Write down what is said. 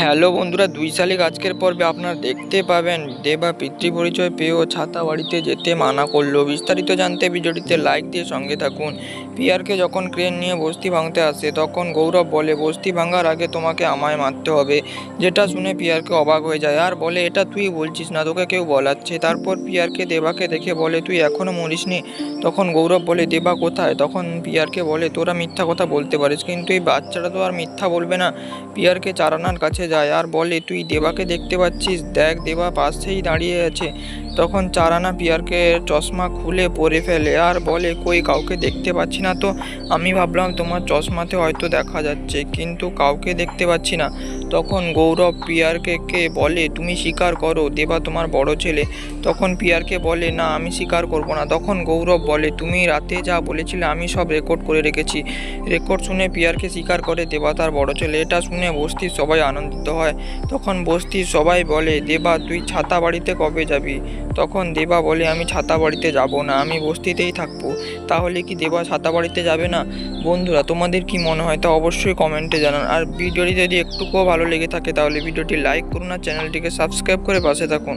Hello বন্ধুরা, দুই শালিক আজকের পর্বে আপনারা দেখতে পাবেন দেবা পিতৃ পরিচয় পেয়েও ছাতা বাড়িতে যেতে মানা করল। বিস্তারিত জানতে ভিডিওটিতে লাইক দিয়ে সঙ্গে থাকুন। পিয়ারকে যখন ক্রেন নিয়ে বস্তি ভাঙতে আসে, তখন গৌরব বলে, বস্তি ভাঙার আগে তোমাকে আমায় মারতে হবে। যেটা শুনে পিয়ারকে অবাক হয়ে যায়। আর বলে, এটা তুই বলছিস না, তোকে কেউ বলাচ্ছে। তারপর পিয়ারকে দেবাকে দেখে বলে, তুই এখনও মরিসনি? তখন গৌরব বলে, দেবা কোথায়? তখন পিয়ারকে বলে, তোরা মিথ্যা কথা বলতে পারিস, কিন্তু এই বাচ্চাটা তো আর মিথ্যা বলবে না। পিয়ারকে চারানার কাছে যায়। আর বলে, তুই দেবাকে দেখতে পাচ্ছিস? দেখ, দেবা পাশেই দাঁড়িয়ে আছে। তখন চারানা পিয়ারকে চশমা খুলে পরে ফেলে। আর বলে, কই, কাউকে দেখতে পাচ্ছি না তো। আমি ভাবলাম তোমার চশমাতে হয়তো দেখা যাচ্ছে, কিন্তু কাউকে দেখতে পাচ্ছি না। তখন গৌরব পিয়ারকে কে বলে, তুমি স্বীকার করো, দেবা তোমার বড় ছেলে। তখন পিয়ারকে বলে, না, আমি স্বীকার করব না। তখন গৌরব বলে, তুমি রাতে যা বলেছিলে, আমি সব রেকর্ড করে রেখেছি। রেকর্ড শুনে পিয়ারকে স্বীকার করে, দেবা তার বড় ছেলে। এটা শুনে বস্তির সবাই আনন্দিত হয়। তখন বস্তির সবাই বলে, দেবা, তুই ছাতা বাড়িতে কবে যাবি? তখন দেবা বলে, আমি ছাতা বাড়িতে যাব না, আমি বস্তিতেই থাকব। তাহলে কি দেবা ছাতা বাড়িতে যাবে না? বন্ধুরা, তোমাদের কি মনে হয় তা অবশ্যই কমেন্টে জানান। আর ভিডিওটি যদি একটুকুও ভালো লেগে থাকে, তাহলে ভিডিওটি লাইক করুন আর চ্যানেলটিকে সাবস্ক্রাইব করে পাশে থাকুন।